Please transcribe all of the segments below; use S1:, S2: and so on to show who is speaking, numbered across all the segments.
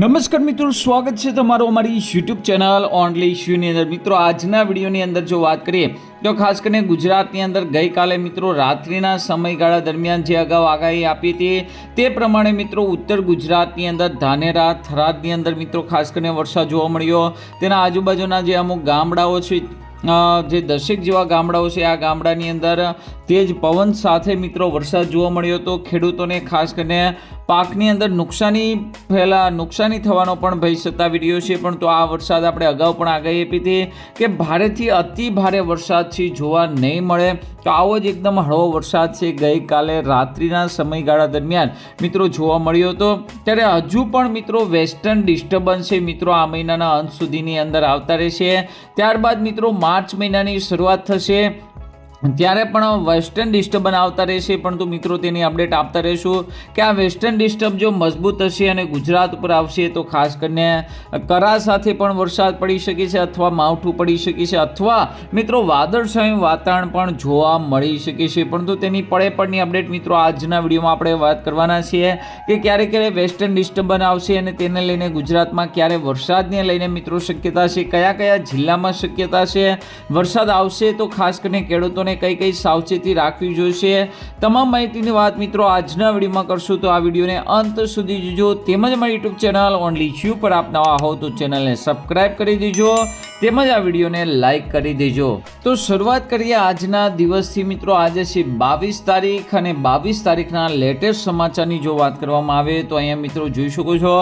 S1: નમસ્કાર મિત્રો, સ્વાગત છે તમારું અમારી યુટ્યુબ ચેનલ ઓનલી ઇશ્યુની અંદર. મિત્રો, આજના વિડીયોની અંદર જો વાત કરીએ, તો ખાસ કરીને ગુજરાતની અંદર ગઈકાલે મિત્રો રાત્રિના સમયગાળા દરમિયાન જે અગાઉ આગાહી આપી હતી, તે પ્રમાણે મિત્રો ઉત્તર ગુજરાતની અંદર ધાનેરા, થરાદની અંદર મિત્રો ખાસ કરીને વરસાદ જોવા મળ્યો. તેના આજુબાજુના જે અમુક ગામડાઓ છે જે દશેક જેવા ગામડાઓ છે, આ ગામડાની અંદર તેજ પવન સાથે મિત્રો વરસાદ જોવા મળ્યો હતો. ખેડૂતોને ખાસ કરીને પાકની અંદર નુકસાની, પહેલા નુકસાની થવાનો પણ ભય સતાવી રહ્યો છે પણ તો આ વરસાદ આપણે અગાઉ પણ આગાહી આપી હતી કે ભારેથી અતિ ભારે વરસાદ છે જોવા નહીં મળે. તો આવો જ એકદમ હળવો વરસાદ છે, ગઈકાલે રાત્રિના સમયગાળા દરમિયાન મિત્રો જોવા મળ્યો હતો. ત્યારે હજુ પણ મિત્રો વેસ્ટર્ન ડિસ્ટર્બન્સ છે, મિત્રો આ મહિનાના અંત સુધીની અંદર આવતા રહેશે. ત્યારબાદ મિત્રો માર્ચ મહિનાની શરૂઆત થશે. ત્યારે પણ વેસ્ટર્ન ડિસ્ટર્બ આવતા રહેશે, પરંતુ મિત્રો તેની અપડેટ આપતા રહીશું કે આ વેસ્ટર્ન ડિસ્ટર્બ જો મજબૂત હશે અને ગુજરાત ઉપર આવશે, તો ખાસ કરીને કરા સાથે પણ વરસાદ પડી શકે છે અથવા માવઠું પડી શકે છે અથવા મિત્રો વાદળછાયું વાતાવરણ પણ જોવા મળી શકે છે. પરંતુ તેની પડે પડની અપડેટ મિત્રો આજના વિડીયોમાં આપણે વાત કરવાના છીએ કે ક્યારે ક્યારે વેસ્ટર્ન ડિસ્ટર્બન આવશે અને તેને લઈને ગુજરાતમાં ક્યારે વરસાદને લઈને મિત્રો શક્યતા છે, કયા કયા જિલ્લામાં શક્યતા છે, વરસાદ આવશે તો ખાસ કરીને ખેડૂતોને કઈ કઈ સાવચેતી રાખવી જોઈશે તમામ માહિતીની વાત મિત્રો આજના વિડીયોમાં કરશું. તો આ વિડીયોને અંત સુધી જોજો. તેમજ મારી યુટ્યુબ ચેનલ ઓનલી યુ પર આપ નવા હો તો ચેનલને સબસ્ક્રાઇબ કરી દેજો. તેમજ આ વિડીયોને લાઇક કરી દેજો. તો શરૂઆત કરીએ આજના દિવસથી મિત્રો. આજે છે બાવીસ તારીખ અને બાવીસ તારીખના લેટેસ્ટ સમાચારની જો વાત કરવામાં આવે તો અહીંયા મિત્રો જોઈ શકો છો.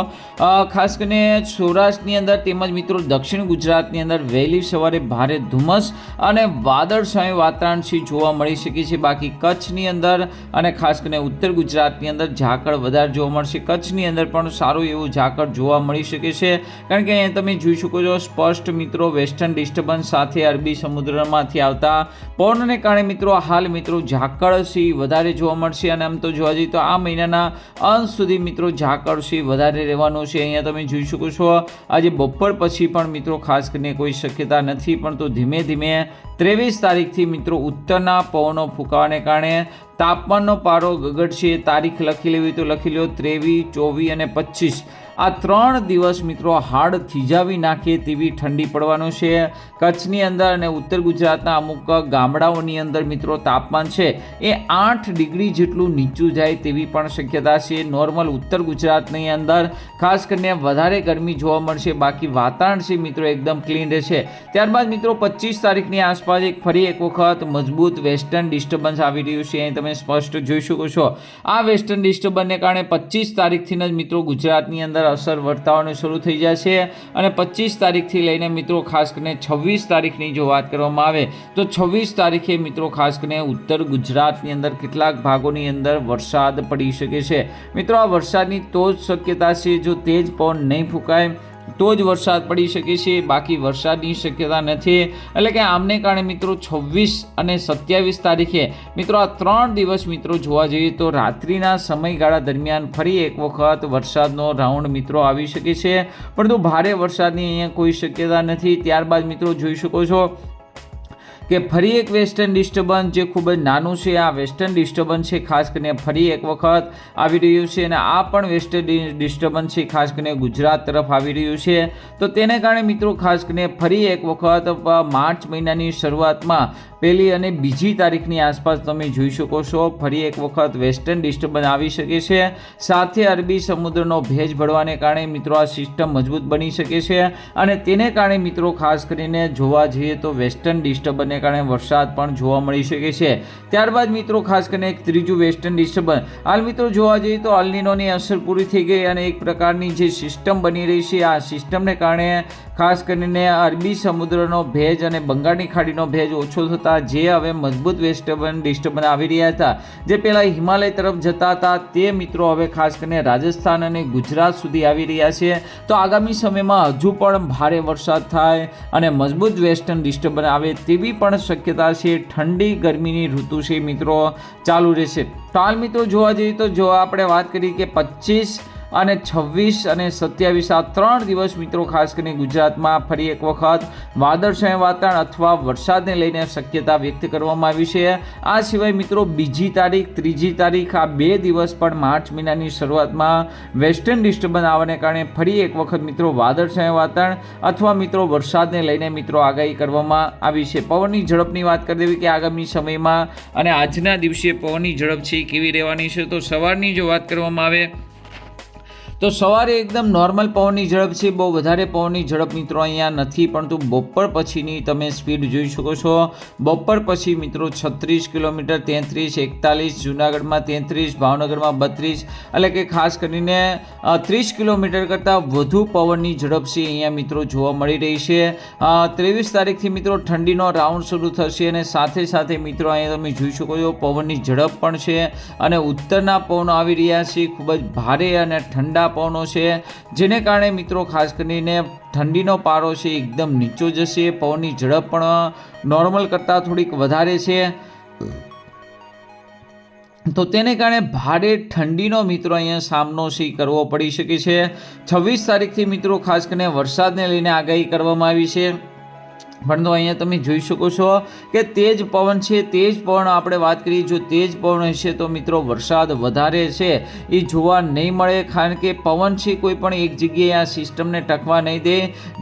S1: ખાસ કરીને સૌરાષ્ટ્રની અંદર તેમજ મિત્રો દક્ષિણ ગુજરાતની અંદર વહેલી સવારે ભારે ધુમ્મસ અને વાદળછાયું વાતાવરણ જોવા મળી શકે છે. બાકી કચ્છની અંદર અને ખાસ કરીને ઉત્તર ગુજરાતની અંદર ઝાકળ વધારે જોવા મળશે. કચ્છની અંદર પણ સારું એવું ઝાકળ જોવા મળી શકે છે. કારણ કે અહીંયા તમે જોઈ શકો છો સ્પષ્ટ મિત્રો વેસ્ટર્ન ડિસ્ટર્બન્સ સાથે અરબી સમુદ્રમાંથી આવતા પવનને કારણે મિત્રો હાલ મિત્રો ઝાકળ છે વધારે જોવા મળશે અને આમ તો જોવા જઈએ તો આ મહિનાના અંત સુધી મિત્રો ઝાકળ છે વધારે રહેવાનું છે. અહીંયા તમે જોઈ શકો છો, આજે બપોર પછી પણ મિત્રો ખાસ કરીને કોઈ શક્યતા નથી, પણ તો ધીમે ધીમે ત્રેવીસ તારીખથી મિત્રો ઉત્તરના પવનો ફૂંકાવાને કારણે તાપમાનનો પારો ગગડશે. તારીખ લખી લેવી તો લખી લો ત્રેવીસ, ચોવીસ અને પચીસ. આ ત્રણ દિવસ મિત્રો હાડ થીજાવી નાખે તેવી ઠંડી પડવાનું છે. કચ્છની અંદર અને ઉત્તર ગુજરાતના અમુક ગામડાઓની અંદર મિત્રો તાપમાન છે એ આઠ ડિગ્રી જેટલું નીચું જાય તેવી પણ શક્યતા છે. નોર્મલ ઉત્તર ગુજરાતની અંદર ખાસ કરીને વધારે ગરમી જોવા મળશે, બાકી વાતાવરણ છે મિત્રો એકદમ ક્લીન રહેશે. ત્યારબાદ મિત્રો પચીસ તારીખની આસપાસ એક ફરી એક વખત મજબૂત વેસ્ટર્ન ડિસ્ટર્બન્સ આવી રહ્યું છે. અહીં તમે સ્પષ્ટ જોઈ શકો છો. આ વેસ્ટર્ન ડિસ્ટર્બન્સને કારણે પચીસ તારીખથી જ મિત્રો ગુજરાતની અંદર અસર વર્તાવાનું શરૂ થઈ જશે અને પચીસ તારીખથી લઈને મિત્રો ખાસ કરીને છવ્વીસ તારીખની જો વાત કરવામાં આવે તો છવ્વીસ તારીખે મિત્રો ખાસ કરીને ઉત્તર ગુજરાતની અંદર કેટલાક ભાગોની અંદર વરસાદ પડી શકે છે. મિત્રો, આ વરસાદની તો જ શક્યતા છે જો તેજ પવન નહીં ફૂંકાય તો જ વરસાદ પડી શકે છે, બાકી વરસાદની શક્યતા નથી. એટલે કે આમને કારણે મિત્રો છવ્વીસ અને સત્યાવીસ તારીખે, મિત્રો આ ત્રણ દિવસ મિત્રો જોવા જઈએ તો રાત્રિના સમયગાળા દરમિયાન ફરી એક વખત વરસાદનો રાઉન્ડ મિત્રો આવી શકે છે. પરંતુ ભારે વરસાદની અહીંયા કોઈ શક્યતા નથી. ત્યારબાદ મિત્રો જોઈ શકો છો કે ફરી એક વેસ્ટર્ન ડિસ્ટર્બન્સ જે ખૂબ જ નાનું છે, આ વેસ્ટર્ન ડિસ્ટર્બન્સ છે, ખાસ કરીને ફરી એક વખત આવી રહ્યું છે અને આ પણ વેસ્ટર્ન ડિસ્ટર્બન્સ છે, ખાસ કરીને ગુજરાત તરફ આવી રહ્યું છે. તો તેને કારણે મિત્રો ખાસ કરીને ફરી એક વખત માર્ચ મહિનાની શરૂઆતમાં પહેલી અને બીજી તારીખની આસપાસ તમે જોઈ શકો છો. ફરી એક વખત વેસ્ટર્ન ડિસ્ટર્બન્સ આવી શકે છે. સાથે અરબી સમુદ્રનો ભેજ ભળવાને કારણે મિત્રો આ સિસ્ટમ મજબૂત બની શકે છે અને તેને કારણે મિત્રો ખાસ કરીને જોવા જઈએ તો વેસ્ટર્ન ડિસ્ટર્બન્સને કારણે વરસાદ પણ જોવા મળી શકે છે. ત્યારબાદ મિત્રો ખાસ કરીને એક ત્રીજું વેસ્ટર્ન ડિસ્ટર્બન્સ હાલ મિત્રો જોવા જઈએ તો અલ્નિનોની અસર પૂરી થઈ ગઈ અને એક પ્રકારની જે સિસ્ટમ બની રહી છે, આ સિસ્ટમને કારણે ખાસ કરીને અરબી સમુદ્રનો ભેજ અને બંગાળની ખાડીનો ભેજ ઓછો થતાં જે હવે મજબૂત વેસ્ટર્ન ડિસ્ટર્બન્સ આવી રહ્યા હતા, જે પહેલાં હિમાલય તરફ જતા હતા, તે મિત્રો હવે ખાસ કરીને રાજસ્થાન અને ગુજરાત સુધી આવી રહ્યા છે. તો આગામી સમયમાં હજુ પણ ભારે વરસાદ થાય અને મજબૂત વેસ્ટર્ન ડિસ્ટર્બન્સ આવે તેવી પણ શક્યતા છે. ઠંડી ગરમીની ઋતુ છે મિત્રો, ચાલુ રહેશે. તો હાલ મિત્રો જોવા જઈએ તો જો આપણે વાત કરીએ કે પચીસ અને છવ્વીસ અને સત્યાવીસ આ ત્રણ દિવસ મિત્રો ખાસ કરીને ગુજરાતમાં ફરી એક વખત વાદળછાયા વાતાવરણ અથવા વરસાદને લઈને શક્યતા વ્યક્ત કરવામાં આવી છે. આ સિવાય મિત્રો બીજી તારીખ, ત્રીજી તારીખ આ બે દિવસ પણ માર્ચ મહિનાની શરૂઆતમાં વેસ્ટર્ન ડિસ્ટર્બન્સ આવવાને કારણે ફરી એક વખત મિત્રો વાદળછાયા વાતાવરણ અથવા મિત્રો વરસાદને લઈને મિત્રો આગાહી કરવામાં આવી છે. પવનની ઝડપની વાત કરી દેવી કે આગામી સમયમાં અને આજના દિવસે પવનની ઝડપ છે કેવી રહેવાની છે? તો સવારની જો વાત કરવામાં આવે તો સવારે એકદમ નોર્મલ પવનની ઝડપ છે, બહુ વધારે પવનની ઝડપ મિત્રો અહીંયા નથી, પરંતુ બપોર પછીની તમે સ્પીડ જોઈ શકો છો. બપોર પછી મિત્રો છત્રીસ કિલોમીટર તેત્રીસ, એકતાલીસ, જુનાગઢમાં તેત્રીસ, ભાવનગરમાં બત્રીસ, એટલે કે ખાસ કરીને ત્રીસ કિલોમીટર કરતાં વધુ પવનની ઝડપ છે અહીંયા મિત્રો જોવા મળી રહી છે. ત્રેવીસ તારીખથી મિત્રો ઠંડીનો રાઉન્ડ શરૂ થશે અને સાથે સાથે મિત્રો અહીંયા તમે જોઈ શકો છો પવનની ઝડપ પણ છે અને ઉત્તરના પવનો આવી રહ્યા છે, ખૂબ જ ભારે અને ઠંડા પવનો છે. જેને કારણે મિત્રો ખાસ કરીને ઠંડીનો પારો છે એકદમ નીચો જશે. પવનની ઝડપ પણ નોર્મલ કરતાં થોડીક વધારે છે. તો તેને કારણે ભારે ઠંડીનો મિત્રો અહીંયા સામનો છે કરવો પડી શકે છે. છવ્વીસ તારીખથી મિત્રો ખાસ કરીને વરસાદને લઈને આગાહી કરવામાં આવી છે. પરંતુ અહીંયા તમે જોઈ શકો છો કે તેજ પવન છે, તેજ પવન આપણે વાત કરીએ, જો તેજ પવન હશે તો મિત્રો વરસાદ વધારે છે. એ જોવા નહીં મળે, કારણ કે પવન છે કોઈ પણ એક જગ્યાએ આ સિસ્ટમને ટકવા નહીં દે.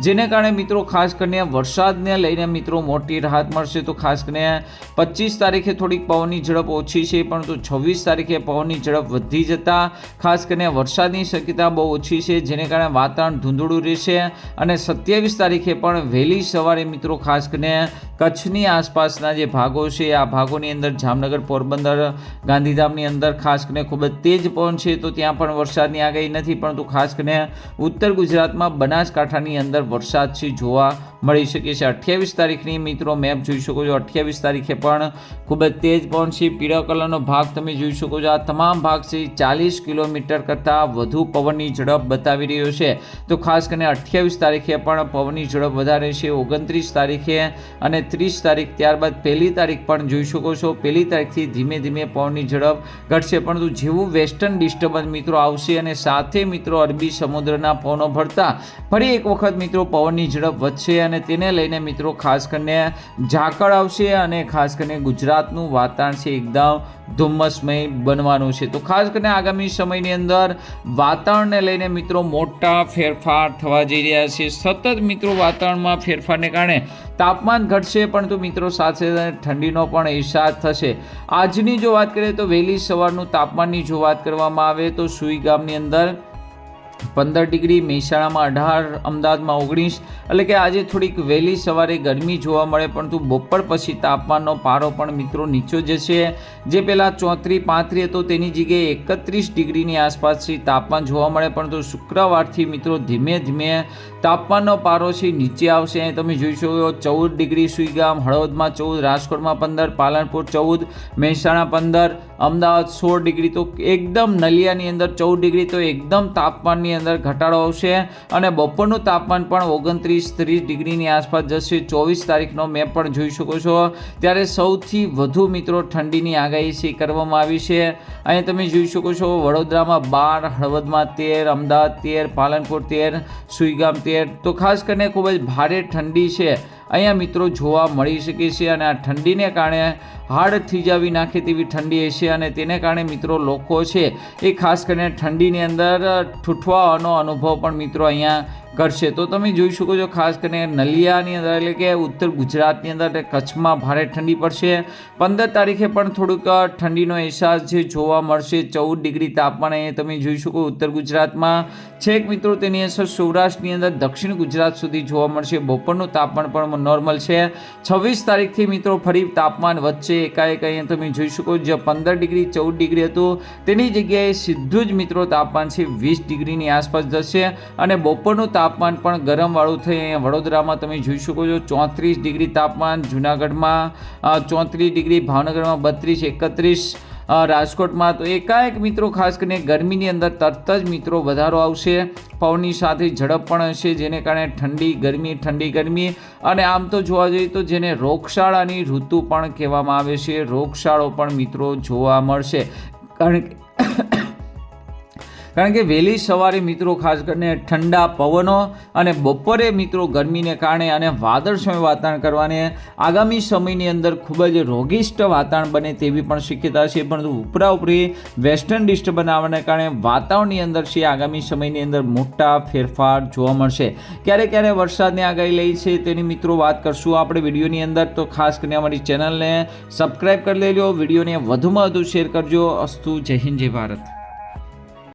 S1: જેને કારણે મિત્રો ખાસ કરીને વરસાદને લઈને મિત્રો મોટી રાહત મળશે. તો ખાસ કરીને પચીસ તારીખે થોડીક પવનની ઝડપ ઓછી છે પરંતુ છવ્વીસ તારીખે પવનની ઝડપ વધી જતાં ખાસ કરીને વરસાદની શક્યતા બહુ ઓછી છે, જેને કારણે વાતાવરણ ધૂંધળું રહેશે. અને સત્યાવીસ તારીખે પણ વહેલી સવારે મિત્રો મિત્રો, ખાસ કરીને કચ્છની આસપાસના જે ભાગો છે, આ ભાગોની અંદર જામનગર, પોરબંદર, ગાંધીધામની અંદર ખાસ કરીને ખૂબ જ તેજ પવન છે, તો ત્યાં પણ વરસાદની આગાહી નથી, પરંતુ ખાસ કરીને ઉત્તર ગુજરાતમાં બનાસકાંઠાની અંદર વરસાદ છે, જોવા મળી શકે છે. અઠ્યાવીસ તારીખની મિત્રો મેપ જોઈ શકો છો. અઠ્યાવીસ તારીખે પણ ખૂબ જ તેજ પવન છે. પીળા કલરનો ભાગ તમે જોઈ શકો છો. આ તમામ ભાગ છે, ચાલીસ કિલોમીટર કરતાં વધુ પવનની ઝડપ બતાવી રહ્યો છે. તો ખાસ કરીને અઠ્યાવીસ તારીખે પણ પવનની ઝડપ વધારે છે. ઓગણત્રીસ તારીખે અને ત્રીસ તારીખ ત્યારબાદ પહેલી તારીખ પણ જોઈ શકો છો. પહેલી તારીખથી ધીમે ધીમે પવનની ઝડપ ઘટશે. પરંતુ જેવું વેસ્ટર્ન ડિસ્ટર્બન્સ મિત્રો આવશે અને સાથે મિત્રો અરબી સમુદ્રના પવનો ભરતા, ફરી એક વખત મિત્રો પવનની ઝડપ વધશે અને તેને લઈને મિત્રો ખાસ કરીને ઝાકળ આવશે અને ખાસ કરીને ગુજરાતનું વાતાવરણ છે એકદમ ધુમ્મસમય બનવાનું છે. તો ખાસ કરીને આગામી સમયની અંદર વાતાવરણને લઈને મિત્રો મોટા ફેરફાર થવા જઈ રહ્યા છે. સતત મિત્રો વાતાવરણમાં ફેરફારને કારણે તાપમાન ઘટશે પરંતુ મિત્રો સાથે ઠંડીનો પણ અહેસાસ થશે. આજની જો વાત કરીએ તો વહેલી સવારનું તાપમાનની જો વાત કરવામાં આવે તો સુઈ ગામની અંદર પંદર ડિગ્રી મહેસાણામાં અઢાર, અમદાવાદમાં ઓગણીસ. એટલે કે આજે થોડીક વહેલી સવારે ગરમી જોવા મળે, પરંતુ બપોર પછી તાપમાનનો પારો પણ મિત્રો નીચો જશે. જે પહેલાં ચોત્રીસ, પાંત્રીસ હતો, તેની જગ્યાએ એકત્રીસ ડિગ્રીની આસપાસથી તાપમાન જોવા મળે, પરંતુ શુક્રવારથી મિત્રો ધીમે ધીમે તાપમાનનો પારો છે નીચે આવશે. તમે જોઈ શકો ચૌદ ડિગ્રી સુઈગામ, હળવદમાં ચૌદ, રાજકોટમાં પંદર, પાલનપુર ચૌદ, મહેસાણા પંદર, અમદાવાદ સોળ ડિગ્રી. તો એકદમ નલિયાની અંદર ચૌદ ડિગ્રી, તો એકદમ તાપમાનની અંદર ઘટાડો આવશે અને બપોરનું તાપમાન પણ ઓગણત્રીસ ત્રીસ ડિગ્રીની આસપાસ જશે. ચોવીસ તારીખનો મેપ પણ જોઈ શકો છો. ત્યારે સૌથી વધુ મિત્રો ઠંડીની આગાહી છે કરવામાં આવી છે. અહીં તમે જોઈ શકો છો, વડોદરામાં બાર, હળવદમાં તેર, અમદાવાદ તેર, પાલનપુર તેર, સુઈગામ તેર. તો ખાસ કરીને ખૂબ જ ભારે ઠંડી છે. અહીંયા મિત્રો જોવા મળી શકે છે અને આ ઠંડીને કારણે હાડ થીજાવી નાખે તેવી ઠંડી હશે અને તેને કારણે મિત્રો લોકો છે એ ખાસ કરીને ઠંડીની અંદર ઠૂઠવાનો અનુભવ પણ મિત્રો અહીંયા કરશે. તો તમે જોઈ શકો છો, ખાસ કરીને નલિયાની અંદર, એટલે કે ઉત્તર ગુજરાતની અંદર કચ્છમાં ભારે ઠંડી પડશે. પંદર તારીખે પણ થોડુંક ઠંડીનો અહેસાસ જે જોવા મળશે, ચૌદ ડિગ્રી તાપમાન અહીંયા તમે જોઈ શકો ઉત્તર ગુજરાતમાં. છેક મિત્રો, તેની અસર સૌરાષ્ટ્રની અંદર, દક્ષિણ ગુજરાત સુધી જોવા મળશે. બપોરનું તાપમાન પણ નોર્મલ છે. છવ્વીસ તારીખથી મિત્રો, ફરી તાપમાન વધશે એકાએક. અહીંયા તમે જોઈ શકો, જે પંદર ડિગ્રી, ચૌદ ડિગ્રી હતું, તેની જગ્યાએ સીધું જ મિત્રો તાપમાન છે વીસ ડિગ્રીની આસપાસ જશે. અને બપોરનું તાપમાન તાપમાન પણ ગરમવાળું થઈ વડોદરામાં તમે જોઈ શકો છો, ચોત્રીસ ડિગ્રી તાપમાન, જુનાગઢમાં ચોત્રીસ ડિગ્રી, ભાવનગરમાં બત્રીસ, એકત્રીસ રાજકોટમાં તો એકાએક મિત્રો ખાસ કરીને ગરમીની અંદર તરત જ મિત્રો વધારો આવશે. પવનની સાથે ઝડપ પણ હશે, જેને કારણે ઠંડી ગરમી ઠંડી ગરમી. અને આમ તો જોવા જઈએ તો જેને રોગશાળાની ઋતુ પણ કહેવામાં આવે છે, રોગશાળો પણ મિત્રો જોવા મળશે. કારણ કે કારણ કે વહેલી સવારે મિત્રો ખાસ કરીને ઠંડા પવનો અને બપોરે મિત્રો ગરમીને કારણે અને વાદળછાયું વાતાવરણ કરવાને આગામી સમયની અંદર ખૂબ જ રોગિષ્ટ વાતાવરણ બને તેવી પણ શક્યતા છે. પરંતુ ઉપરા ઉપરી વેસ્ટર્ન ડિસ્ટ બનાવવાને કારણે વાતાવરણની અંદર છે આગામી સમયની અંદર મોટા ફેરફાર જોવા મળશે. ક્યારે ક્યારે વરસાદની આગાહી લઈ છે તેની મિત્રો વાત કરશું આપણે વિડીયોની અંદર. તો ખાસ કરીને અમારી ચેનલને સબસ્ક્રાઈબ કરી લેજો, વિડીયોને વધુમાં વધુ શેર કરજો. અસ્તુ, જય હિન્દ, જય ભારત.